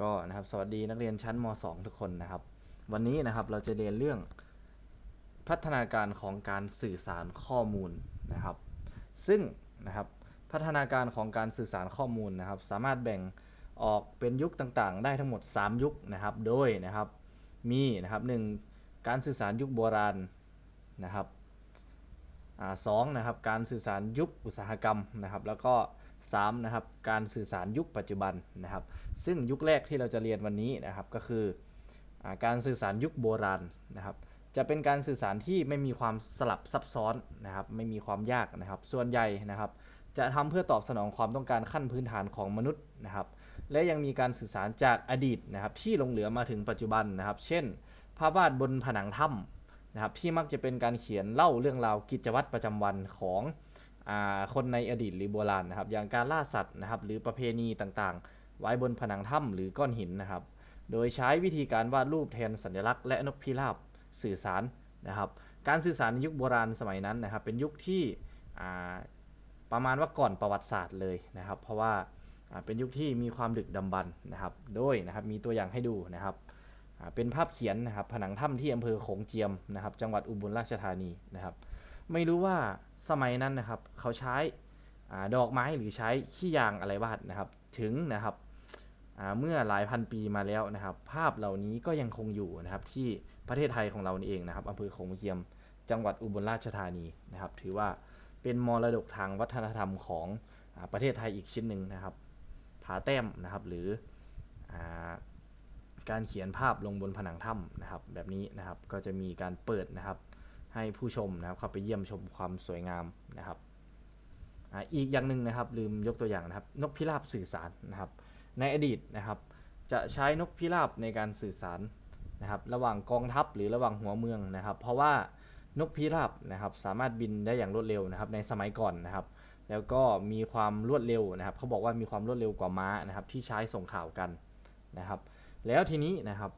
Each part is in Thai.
ก็นะครับสวัสดีนักเรียนชั้นม .2 ทุกคนนะครับ วันนี้นะครับเราจะเรียนเรื่องพัฒนาการของการสื่อสารข้อมูลนะครับ ซึ่งนะครับพัฒนาการของการสื่อสารข้อมูลนะครับ สามารถแบ่งออกเป็นยุคต่างๆ ได้ทั้งหมด 3 ยุคนะครับ โดยนะครับมีนะครับหนึ่งการสื่อสารยุคโบราณนะครับสองนะครับการสื่อสารยุคอุตสาหกรรมนะครับ แล้วก็ 3นะครับการสื่อสารยุคปัจจุบันนะครับ ซึ่งยุคแรกที่เราจะเรียนวันนี้นะครับก็คืออการสื่อสารยุคโบราณนะครับ จะเป็นการสื่อสารที่ไม่มีความสลับซับซ้อนนะครับไม่มีความยากนะครับ ส่วนใหญ่นะครับ จะทำเพื่อตอบสนองความต้องการขั้นพื้นฐานของมนุษย์นะครับ และยังมีการสื่อสารจากอดีตนะครับที่หลงเหลือมาถึงปัจจุบันนะครับ เช่น ภาพวาดบนผนังถ้ำนะครับที่มักจะเป็นการเขียนเล่าเรื่องราวกิจวัตรประจำวันของ คนในอดีตหรือโบราณนะครับ อย่างการล่าสัตว์นะครับ หรือประเพณีต่างๆ ไว้บนผนังถ้ำหรือก้อนหินนะครับ โดยใช้วิธีการวาดรูปแทนสัญลักษณ์และนกพิราบสื่อสารนะครับ การสื่อสารในยุคโบราณสมัยนั้นนะครับ เป็นยุคที่ประมาณว่าก่อนประวัติศาสตร์เลยนะครับ เพราะว่าเป็นยุคที่มีความดึกดำบรรพ์นะครับ โดยนะครับมีตัวอย่างให้ดูนะครับเป็นภาพเขียนนะครับผนังถ้ำที่อำเภอโขงเจียมนะครับ จังหวัดอุบลราชธานีนะครับ ไม่รู้ว่าสมัยนั้นนะครับ เขาใช้อดอกไม้หรือใช้ขี้ยางอะไรวาดนะครับ ถึงนะครับเมื่อหลายพันปีมาแล้วนะครับ ภาพเหล่านี้ก็ยังคงอยู่นะครับ ที่ประเทศไทยของเราเองนะครับอำเภอโขงเจียม จังหวัดอุบลราชธานีนะครับ ถือว่าเป็นมรดกทางวัฒนธรรมของอประเทศไทยอีกชิ้นหนึ่งนะครับผาแต้มนะครับ หรืออการเขียนภาพลงบนผนังถ้ำนะครับ แบบนี้นะครับก็จะมีการเปิดนะครับ ให้ผู้ชมนะครับเข้าไปเยี่ยมชมความสวยงามนะครับอีกอย่างหนึ่งนะครับลืมยกตัวอย่างนะครับ นกพิราบสื่อสารนะครับ ในอดีตนะครับ จะใช้นกพิราบในการสื่อสารนะครับ ระหว่างกองทัพหรือระหว่างหัวเมืองนะครับ เพราะว่านกพิราบนะครับสามารถบินได้อย่างรวดเร็วนะครับ ในสมัยก่อนนะครับ แล้วก็มีความรวดเร็วนะครับเขาบอกว่ามีความรวดเร็วกว่าม้านะครับ ที่ใช้ส่งข่าวกันนะครับ แล้วทีนี้นะครับ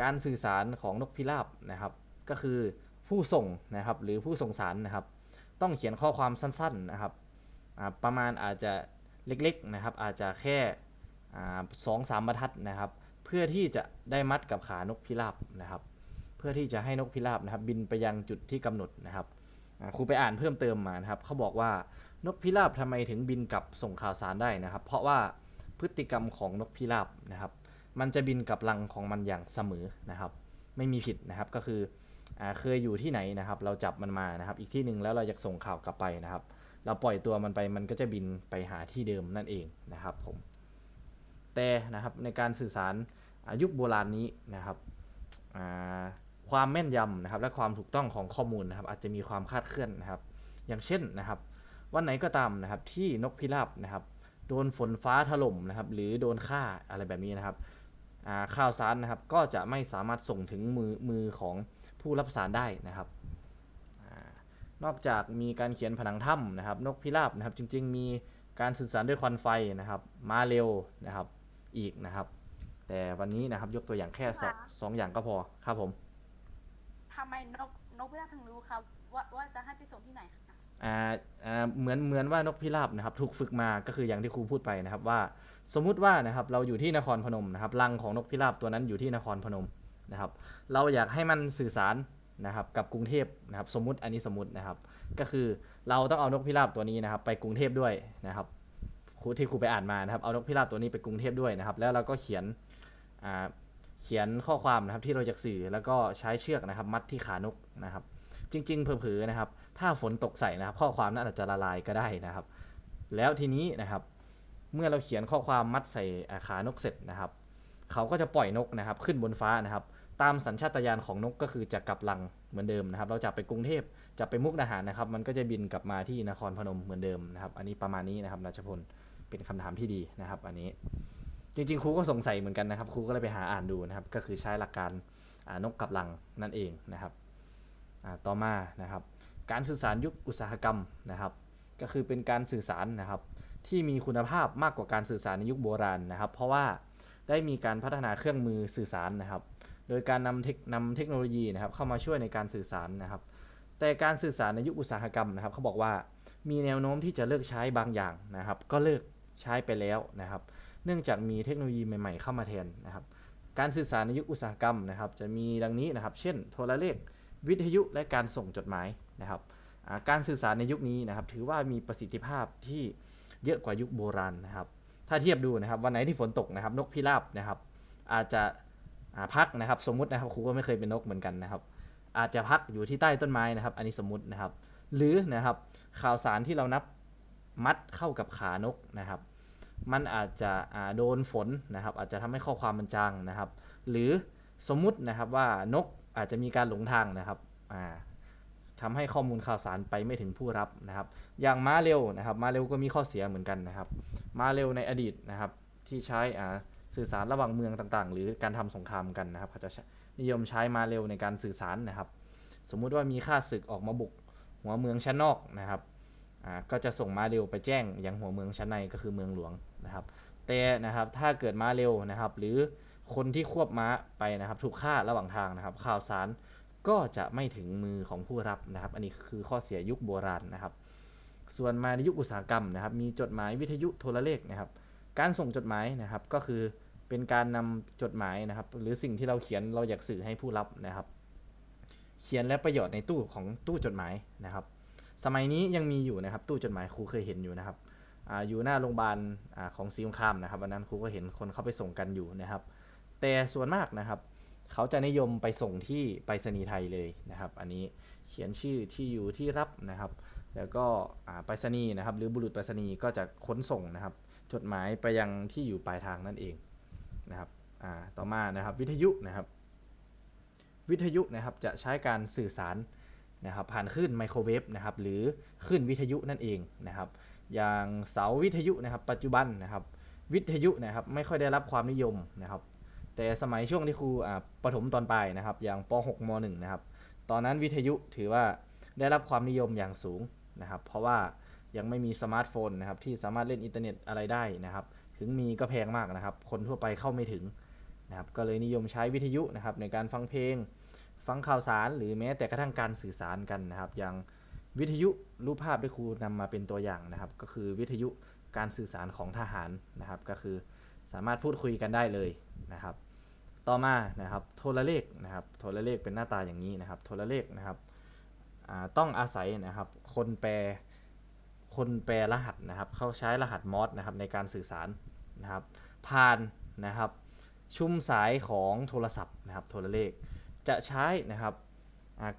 การสื่อสารของนกพิราบนะครับ ก็คือ ผู้ส่งนะครับหรือผู้ส่งสารนะครับ ต้องเขียนข้อความสั้นๆนะครับประมาณอาจจะเล็กๆนะครับอาจจะแค่สองสามบรรทัดนะครับ เพื่อที่จะได้มัดกับขานกพิราบนะครับ เพื่อที่จะให้นกพิราบนะครับบินไปยังจุดที่กำหนดนะครับครูไปอ่านเพิ่มเติมมานะครับเขาบอกว่านกพิราบทำไมถึงบินกลับส่งข่าวสารได้นะครับ เพราะว่าพฤติกรรมของนกพิราบนะครับ มันจะบินกับรังของมันอย่างเสมอนะครับ ไม่มีผิดนะครับก็คือ เคยอยู่ที่ไหนนะครับ เราจับมันมานะครับ อีกที่หนึ่งแล้วเราอยากส่งข่าวกลับไปนะครับ เราปล่อยตัวมันไปมันก็จะบินไปหาที่เดิมนั่นเองนะครับผมแต่นะครับในการสื่อสารยุคโบราณนี้นะครับความแม่นยำนะครับ และความถูกต้องของข้อมูลนะครับ อาจจะมีความคาดเคลื่อนนะครับ อย่างเช่นนะครับ วันไหนก็ตามนะครับที่นกพิราบนะครับโดนฝนฟ้าถล่มนะครับ หรือโดนฆ่าอะไรแบบนี้นะครับข่าวสารนะครับก็จะไม่สามารถส่งถึงมือมือของ ผู้รับสารได้นะครับอานอกจากมีการเขียนผนังถ้ำนะครับ นกพิราบนะครับ จริง ๆ มีการสื่อสารด้วยควันไฟนะครับ มาเร็วนะครับอีกนะครับ แต่วันนี้นะครับยกตัวอย่างแค่สองสองอย่างก็พอครับผมทำไมนกนกพิราบถึงรู้ครับว่าว่าจะให้ไปส่งที่ไหนคะอ่าอ่าเหมือนเหมือนว่านกพิราบนะครับ ถูกฝึกมาก็คืออย่างที่ครูพูดไปนะครับว่า สมมุติว่านะครับเราอยู่ที่นครพนมนะครับรังของนกพิราบตัวนั้นอยู่ที่นครพนม นะครับ เราอยากให้มันสื่อสารนะครับกับกรุงเทพนะครับสมมติอันนี้สมมตินะครับ ก็คือเราต้องเอานกพิราบตัวนี้นะครับ ไปกรุงเทพด้วยนะครับครูที่ครูไปอ่านมานะครับเอานกพิราบตัวนี้ไปกรุงเทพด้วยนะครับ แล้วเราก็เขียนเขียนข้อความนะครับที่เราจะสื่อแล้วก็ใช้เชือกนะครับ มัดที่ขานกนะครับ จริง ๆ เผลอๆนะครับ ถ้าฝนตกใส่นะครับ ข้อความนั้นอาจจะละลายก็ได้นะครับ แล้วทีนี้นะครับเมื่อเราเขียนข้อความมัดใส่ขานกเสร็จนะครับ เขาก็จะปล่อยนกนะครับ ขึ้นบนฟ้านะครับ ตามสัญชาตญาณของนกก็คือจะกลับรังเหมือนเดิมนะครับ เราจะไปกรุงเทพจะไปมุกดาหารนะครับ มันก็จะบินกลับมาที่นครพนมเหมือนเดิมนะครับ อันนี้ประมาณนี้นะครับรัชพลเป็นคำถามที่ดีนะครับ อันนี้จริงๆครูก็สงสัยเหมือนกันนะครับครูก็เลยไปหาอ่านดูนะครับ ก็คือใช้หลักการนกกลับรังนั่นเองนะครับต่อมานะครับ การสื่อสารยุคอุตสาหกรรมนะครับ ก็คือเป็นการสื่อสารนะครับ ที่มีคุณภาพมากกว่าการสื่อสารในยุคโบราณนะครับ เพราะว่าได้มีการพัฒนาเครื่องมือสื่อสารนะครับ โดยการนำเทคนำเทคโนโลยีนะครับเข้ามาช่วยในการสื่อสารนะครับ แต่การสื่อสารในยุคอุตสาหกรรมนะครับเขาบอกว่ามีแนวโน้มที่จะเลิกใช้บางอย่างนะครับ ก็เลิกใช้ไปแล้วนะครับ เนื่องจากมีเทคโนโลยีใหม่ๆเข้ามาแทนนะครับ การสื่อสารในยุคอุตสาหกรรมนะครับ จะมีดังนี้นะครับ เช่น โทรเลขวิทยุและการส่งจดหมายนะครับการสื่อสารในยุคนี้นะครับ ถือว่ามีประสิทธิภาพที่เยอะกว่ายุคโบราณนะครับ ถ้าเทียบดูนะครับ วันไหนที่ฝนตกนะครับ นกพิราบนะครับ อาจจะ พักนะครับ สมมตินะครับครูก็ไม่เคยเป็นนกเหมือนกันนะครับ อาจจะพักอยู่ที่ใต้ต้นไม้นะครับ อันนี้สมมตินะครับ หรือนะครับข่าวสารที่เรานับมัดเข้ากับขานกนะครับ มันอาจจะอ่าโดนฝนนะครับ อาจจะทำให้ข้อความมันจางนะครับ หรือสมมุตินะครับว่านกอาจจะมีการหลงทางนะครับอ่าทำให้ข้อมูลข่าวสารไปไม่ถึงผู้รับนะครับ อย่างม้าเร็วนะครับ ม้าเร็วก็มีข้อเสียเหมือนกันนะครับ ม้าเร็วในอดีตนะครับ ที่ใช้อ่า สื่อสารระหว่างเมืองต่างๆ หรือการทำสงครามกันนะครับเขาจะนิยมใช้มาเร็วในการสื่อสารนะครับ สมมุติว่ามีข้าศึกออกมาบุกหัวเมืองชั้นนอกนะครับอ่าก็จะส่งมาเร็วไปแจ้งยังหัวเมืองชั้นในก็คือเมืองหลวงนะครับ แต่นะครับถ้าเกิดมาเร็วนะครับ หรือคนที่ควบม้าไปนะครับ ถูกฆ่าระหว่างทางนะครับ ข่าวสารก็จะไม่ถึงมือของผู้รับนะครับ อันนี้คือข้อเสียยุคโบราณนะครับ ส่วนมาในยุคอุตสาหกรรมนะครับ มีจดหมายวิทยุโทรเลขนะครับ การส่งจดหมายนะครับก็คือ เป็นการนำจดหมายนะครับ หรือสิ่งที่เราเขียนเราอยากสื่อให้ผู้รับนะครับ เขียนและประโยชน์ในตู้ของตู้จดหมายนะครับ สมัยนี้ยังมีอยู่นะครับ ตู้จดหมายครูเคยเห็นอยู่นะครับออยู่หน้าโรงพยาบาลของซีมคามนะครับวันนั้นครูก็เห็นคนเข้าไปส่งกันอยู่นะครับ แต่ส่วนมากนะครับ เขาจะนิยมไปส่งที่ไปรษณีย์ไทยเลยนะครับ อันนี้เขียนชื่อที่อยู่ที่รับนะครับ แล้วก็ไปรษณีย์นะครับ หรือบุรุษไปรษณีย์ก็จะขนส่งนะครับ จดหมายไปยังที่อยู่ปลายทางนั่นเอง นะครับต่อมานะครับวิทยุนะครับ วิทยุนะครับจะใช้การสื่อสารนะครับผ่านคลื่นไมโครเวฟนะครับหรือคลื่นวิทยุนั่นเองนะครับ อย่างเสาวิทยุนะครับปัจจุบันนะครับวิทยุนะครับไม่ค่อยได้รับความนิยมนะครับ แต่สมัยช่วงที่ครูประถมตอนปลายนะครับ อย่างป .6 ม .1 นะครับตอนนั้นวิทยุถือว่าได้รับความนิยมอย่างสูงนะครับ เพราะว่ายังไม่มีสมาร์ทโฟนนะครับที่สามารถเล่นอินเทอร์เน็ตอะไรได้นะครับ ถึงมีก็แพงมากนะครับ คนทั่วไปเข้าไม่ถึงนะครับ ก็เลยนิยมใช้วิทยุนะครับในการฟังเพลง ฟังข่าวสาร หรือแม้แต่กระทั่งการสื่อสารกันนะครับ อย่างวิทยุรูปภาพที่ครูนำมาเป็นตัวอย่างนะครับ ก็คือวิทยุการสื่อสารของทหารนะครับ ก็คือสามารถพูดคุยกันได้เลยนะครับ ต่อมานะครับโทรเลขนะครับ โทรเลขเป็นหน้าตาอย่างนี้นะครับ โทรเลขนะครับต้องอาศัยนะครับ คนแปล คนแปลรหัสนะครับ เขาใช้รหัสมอสนะครับในการสื่อสารนะครับผ่านนะครับ ชุ่มสายของโทรศัพท์นะครับโทรเลข จะใช้นะครับ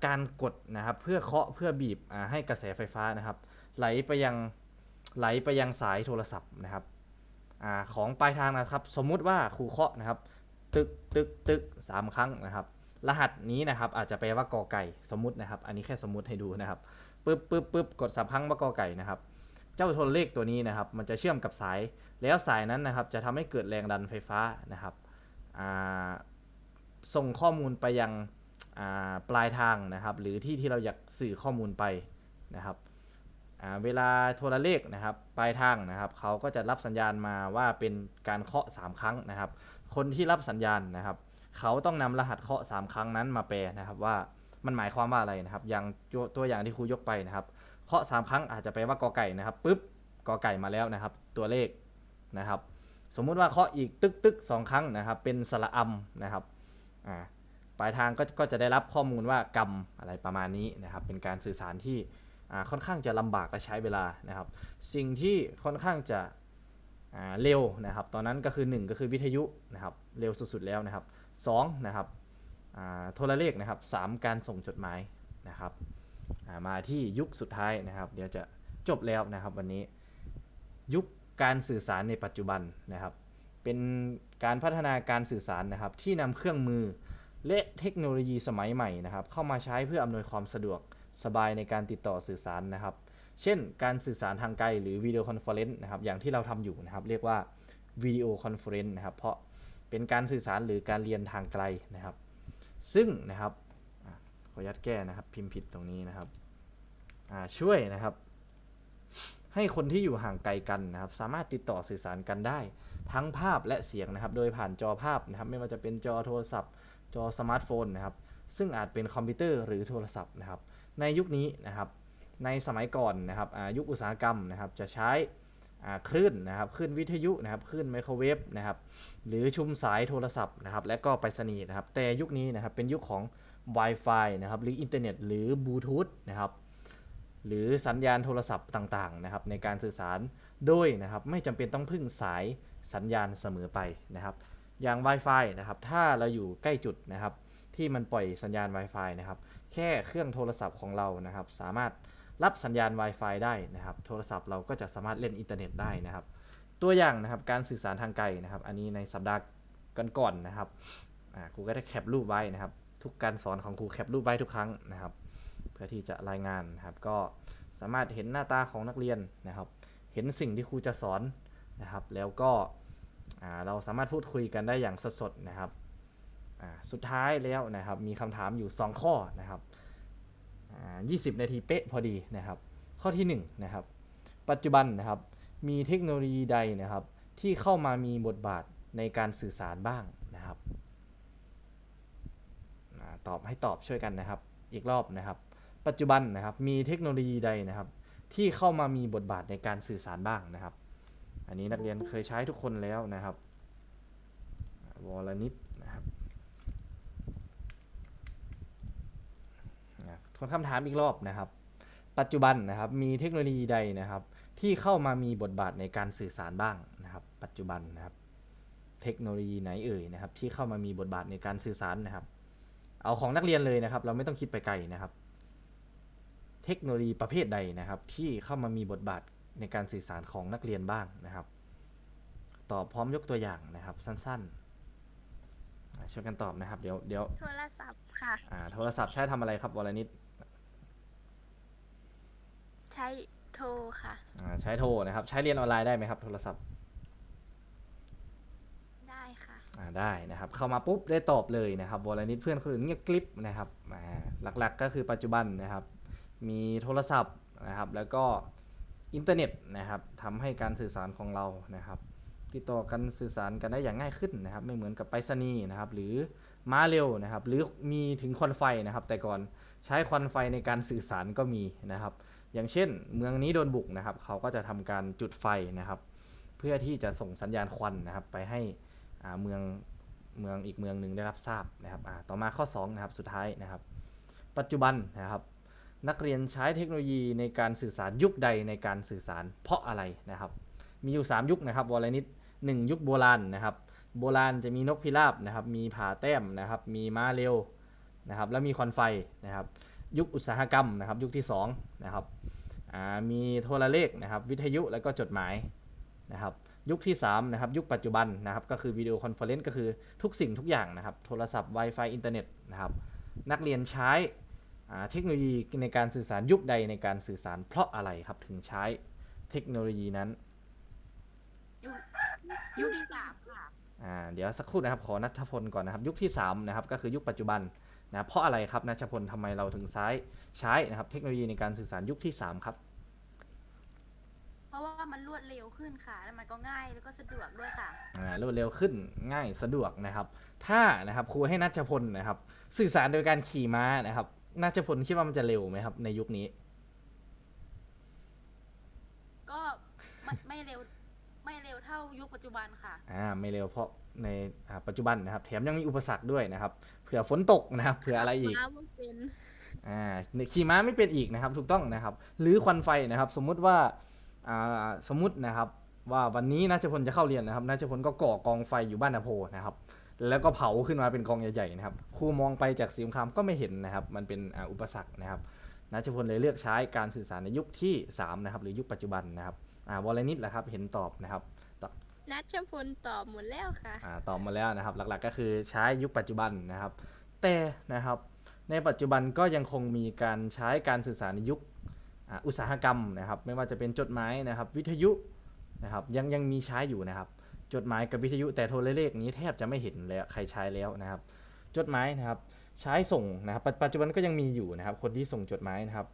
การกดนะครับเพื่อเคาะเพื่อบีบให้กระแสไฟฟ้านะครับ ไหลไปยังไหลไปยังสายโทรศัพท์นะครับอของปลายทางนะครับ สมมุติว่าครูเคาะนะครับ ตึกตึกตึกสามครั้งนะครับ รหัสนี้นะครับอาจจะแปลว่ากอไก่สมมตินะครับ อันนี้แค่สมมติให้ดูนะครับ ปึ๊บปึ๊บปึ๊บกดสามครั้งว่ากอไก่นะครับ เจ้าโทรเลขตัวนี้นะครับ มันจะเชื่อมกับสาย แล้วสายนั้นนะครับ จะทำให้เกิดแรงดันไฟฟ้านะครับส่งข้อมูลไปยังปลายทางนะครับ หรือที่ที่เราอยากสื่อข้อมูลไปนะครับเวลาโทรเลขนะครับปลายทางนะครับ เขาก็จะรับสัญญาณมาว่าเป็นการเคาะ 3 ครั้งนะครับ คนที่รับสัญญาณนะครับ เขาต้องนำรหัสเคาะ 3 ครั้งนั้นมาแปลนะครับว่า มันหมายความว่าอะไรนะครับ อย่างตัวอย่างที่ครูยกไปนะครับ เคาะ3ครั้งอาจจะแปลว่ากอไก่นะครับปุ๊บกอไก่มาแล้วนะครับ ตัวเลขนะครับ สมมุติว่าเคาะอีกตึกตึกสองครั้งนะครับ เป็นสระอัมนะครับอ่าปลายทางก็ก็จะได้รับข้อมูลว่ากรรมอะไรประมาณนี้นะครับ เป็นการสื่อสารที่อ่าค่อนข้างจะลำบากและใช้เวลานะครับ สิ่งที่ค่อนข้างจะอ่าเร็วนะครับ ตอนนั้นก็คือ 1 ก็คือวิทยุนะครับ เร็วสุดๆแล้วนะครับ2นะครับ โทรเลขนะครับสามการส่งจดหมายนะครับามาที่ยุคสุดท้ายนะครับ เดี๋ยวจะจบแล้วนะครับวันนี้ยุคการสื่อสารในปัจจุบันนะครับ เป็นการพัฒนาการสื่อสารนะครับ ที่นำเครื่องมือและเทคโนโลยีสมัยใหม่นะครับ เข้ามาใช้เพื่ออำนวยความสะดวกสบายในการติดต่อสื่อสารนะครับ เช่น การสื่อสารทางไกลหรือวิดีโอคอนเฟอเรนซ์นะครับอย่างที่เราทำอยู่นะครับเรียกว่าวิดีโอคอนเฟอเรนซ์นะครับเพราะเป็นการสื่อสารหรือการเรียนทางไกลนะครับ ซึ่งนะครับขออนุญาตแก้นะครับ พิมพ์ผิดตรงนี้นะครับช่วยนะครับ ให้คนที่อยู่ห่างไกลกันนะครับ สามารถติดต่อสื่อสารกันได้ ทั้งภาพและเสียงนะครับ โดยผ่านจอภาพนะครับ ไม่ว่าจะเป็นจอโทรศัพท์ จอสมาร์ทโฟนนะครับ ซึ่งอาจเป็นคอมพิวเตอร์หรือโทรศัพท์นะครับ ในยุคนี้นะครับ ในสมัยก่อนนะครับยุคอุตสาหกรรมนะครับ จะใช้ คลื่นนะครับคลื่นวิทยุนะครับคลื่นไมโครเวฟนะครับหรือชุมสายโทรศัพท์นะครับและก็ไปรษณีย์นะครับแต่ยุคนี้นะครับเป็นยุคของ Wi-Fi นะครับหรืออินเทอร์เน็ตหรือบลูทูธนะครับหรือสัญญาณโทรศัพท์ต่างๆนะครับในการสื่อสารโดยนะครับไม่จำเป็นต้องพึ่งสายสัญญาณเสมอไปนะครับอย่าง Wi-Fi นะครับถ้าเราอยู่ใกล้จุดนะครับที่มันปล่อยสัญญาณ Wi-Fi นะครับแค่เครื่องโทรศัพท์ของเรานะครับสามารถ รับสัญญาณ Wi-Fi ได้นะครับ โทรศัพท์เราก็จะสามารถเล่นอินเทอร์เน็ตได้นะครับ ตัวอย่างนะครับการสื่อสารทางไกลนะครับ อันนี้ในสัปดาห์ก่อนๆนะครับครูก็ได้แคปรูปไว้นะครับ ทุกการสอนของครูแคปรูปไว้ทุกครั้งนะครับ เพื่อที่จะรายงานนะครับ ก็สามารถเห็นหน้าตาของนักเรียนนะครับ เห็นสิ่งที่ครูจะสอนนะครับ แล้วก็เราสามารถพูดคุยกันได้อย่างสดๆนะครับสุดท้ายแล้วนะครับมีคำถามอยู่ 2 ข้อนะครับ 20 นาทีเป๊ะพอดีนะครับ ข้อที่1นะครับ ปัจจุบันนะครับ มีเทคโนโลยีใดนะครับ ที่เข้ามามีบทบาทในการสื่อสารบ้างนะครับอาตอบให้ตอบช่วยกันนะครับ อีกรอบนะครับ ปัจจุบันนะครับ มีเทคโนโลยีใดนะครับ ที่เข้ามามีบทบาทในการสื่อสารบ้างนะครับ อันนี้นักเรียนเคยใช้ทุกคนแล้วนะครับวอลนิดท วนคำถามอีกรอบนะครับ ปัจจุบันนะครับมีเทคโนโลยีใดนะครับ ที่เข้ามามีบทบาทในการสื่อสารบ้างนะครับ ปัจจุบันนะครับ เทคโนโลยีไหนเอ่ยนะครับ ที่เข้ามามีบทบาทในการสื่อสารนะครับ เอาของนักเรียนเลยนะครับ เราไม่ต้องคิดไปไกลนะครับ เทคโนโลยีประเภทใดนะครับ ที่เข้ามามีบทบาทในการสื่อสารของนักเรียนบ้างนะครับ ตอบพร้อมยกตัวอย่างนะครับ สั้นๆอ่าช่วยกันตอบนะครับ เดี๋ยวเดี๋ยวโทรศัพท์ค่ะ อ่าโทรศัพท์ใช้ทำอะไรครับวรนิต ใช้โทรค่ะ อ่าใช้โทรนะครับ ใช้เรียนออนไลน์ได้ไหมครับโทรศัพท์ได้ค่ะ อ่าได้นะครับ เข้ามาปุ๊บได้ตอบเลยนะครับวรนิตเพื่อนคนอื่นเงียบกริบนะครับอ่าหลักๆก็คือปัจจุบันนะครับ มีโทรศัพท์นะครับ แล้วก็อินเทอร์เน็ตนะครับทำให้การสื่อสารของเรานะครับ ติดต่อกันสื่อสารกันได้อย่างง่ายขึ้นนะครับ ไม่เหมือนกับไปรษณีย์นะครับ หรือม้าเร็วนะครับ หรือมีถึงควันไฟนะครับ แต่ก่อนใช้ควันไฟในการสื่อสารก็มีนะครับ อย่างเช่น เมืองนี้โดนบุกนะครับ เขาก็จะทำการจุดไฟนะครับ เพื่อที่จะส่งสัญญาณควันนะครับ ไปให้เมืองเมืองอีกเมืองหนึ่งได้รับทราบนะครับต่อมาข้อ2นะครับสุดท้ายนะครับ ปัจจุบันนะครับ นักเรียนใช้เทคโนโลยีในการสื่อสารยุคใดในการสื่อสารเพราะอะไรนะครับ มีอยู่ 3 ยุคนะครับวรนิตหนึ่งยุคโบราณนะครับโบราณจะมีนกพิราบนะครับ มีผาแต้มนะครับ มีม้าเร็วนะครับ แล้วมีควันไฟนะครับ ยุคอุตสาหกรรมนะครับยุคที่2นะครับอ่ามีโทรเลขนะครับวิทยุแล้วก็จดหมายนะครับยุคที่3นะครับยุคปัจจุบันนะครับก็คือวิดีโอคอนเฟอเรนซ์ก็คือทุกสิ่งทุกอย่างนะครับโทรศัพท์ Wi-Fi อินเทอร์เน็ตนะครับนักเรียนใช้อ่าเทคโนโลยีในการสื่อสารยุคใดในการสื่อสารเพราะอะไรครับถึงใช้เทคโนโลยีนั้น ยุคที่สามค่ะอ่าเดี๋ยวสักครู่นะครับขอนัทพลก่อนนะครับ ยุคที่3นะครับก็คือยุคปัจจุบัน นะเพราะอะไรครับนัทพลทำไมเราถึงใช้ใช้นะครับเทคโนโลยีในการสื่อสารยุคที่ 3 ครับ เพราะว่ามันรวดเร็วขึ้นค่ะ แล้วมันก็ง่ายแล้วก็สะดวกด้วยค่ะอ่ารวดเร็วขึ้นง่ายสะดวกนะครับ ถ้านะครับครูให้นัชพลนะครับ สื่อสารโดยการขี่ม้านะครับนัชพลคิดว่ามันจะเร็วไหมครับในยุคนี้ ก็ไม่ไม่เร็วไม่เร็วเท่ายุคปัจจุบันค่ะ อ่าไม่เร็วเพราะในอ่าปัจจุบันนะครับ แถมยังมีอุปสรรคด้วยนะครับเผื่อฝนตกนะครับเผื่ออะไรอีก ม้าบ่เป็นอ่าขี่ม้าไม่เป็นอีกนะครับถูกต้องนะครับ หรือควันไฟนะครับ สมมุติว่าอ่าสมมุตินะครับ ว่าวันนี้นัชพลจะเข้าเรียนนะครับนัชพลก็ก่อกองไฟอยู่บ้านนาโพนะครับ แล้วก็เผาขึ้นมาเป็นกองใหญ่ๆนะครับครูมองไปจากสีสงครามก็ไม่เห็นนะครับ มันเป็นอ่าอุปสรรคนะครับนัชพลเลยเลือกใช้การสื่อสารในยุคที่สามนะครับ หรือยุคปัจจุบันนะครับอ่าวอลนิดแหละครับเห็นตอบนะครับ นัชพลตอบหมดแล้วค่ะอ่าตอบมาแล้วนะครับ หลักๆก็คือใช้ยุคปัจจุบันนะครับ แต่นะครับ ในปัจจุบันก็ยังคงมีการใช้การสื่อสารในยุคอุตสาหกรรมนะครับ ไม่ว่าจะเป็นจดหมายนะครับ วิทยุนะครับยังยังมีใช้อยู่นะครับ จดหมายกับวิทยุแต่โทรเลขนี้แทบจะไม่เห็นแล้วใครใช้แล้วนะครับ จดหมายนะครับใช้ส่งนะครับ ปัจจุบันก็ยังมีอยู่นะครับ คนที่ส่งจดหมายนะครับ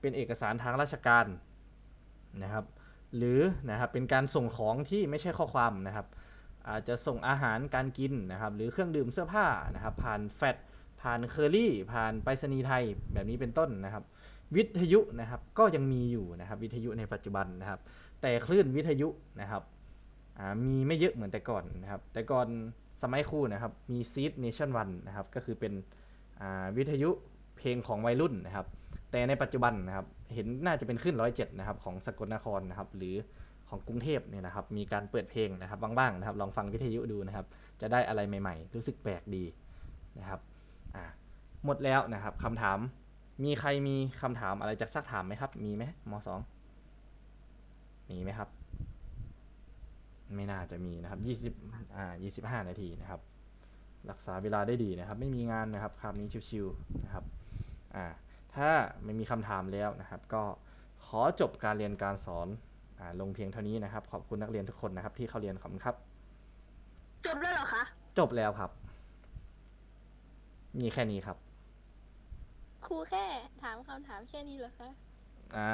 เป็นเอกสารทางราชการนะครับ หรือนะครับเป็นการส่งของที่ไม่ใช่ข้อความนะครับอาจจะส่งอาหารการกินนะครับหรือเครื่องดื่มเสื้อผ้านะครับผ่านแฟตผ่านเคอรี่ผ่านไปรษณีย์ไทยแบบนี้เป็นต้นนะครับ วิทยุนะครับก็ยังมีอยู่นะครับวิทยุในปัจจุบันนะครับ แต่คลื่นวิทยุนะครับมีไม่เยอะเหมือนแต่ก่อนนะครับ แต่ก่อนสมัยครูนะครับมีซีดเนชั่นวันนะครับก็คือเป็นวิทยุเพลงของวัยรุ่นนะครับ แต่ในปัจจุบันนะครับเห็นน่าจะเป็นขึ้นร้อยเจ็ดนะครับของสกลนครนะครับหรือของกรุงเทพเนี่ยนะครับมีการเปิดเพลงนะครับบ้างๆนะครับลองฟังวิทยุดูนะครับจะได้อะไรใหม่ๆ รู้สึกแปลกดีนะครับอ่าหมดแล้วนะครับคำถามมีใครมีคำถามอะไรจะซักถามไหมครับ มีไหมมสองมีไหมครับ ไม่น่าจะมีนะครับยี่สิบอ่ายี่สิบห้านาทีนะครับ รักษาเวลาได้ดีนะครับ ไม่มีงานนะครับคราวนี้ชิวๆนะครับอ่า ถ้าไม่มีคำถามแล้วนะครับ ก็ขอจบการเรียนการสอนอาลงเพียงเท่านี้นะครับ ขอบคุณนักเรียนทุกคนนะครับ ที่เข้าเรียนขอบคุณครับ จบแล้วเหรอคะ จบแล้วครับ มีแค่นี้ครับ ครูแค่ถามคำถามแค่นี้เหรอคะ อ่า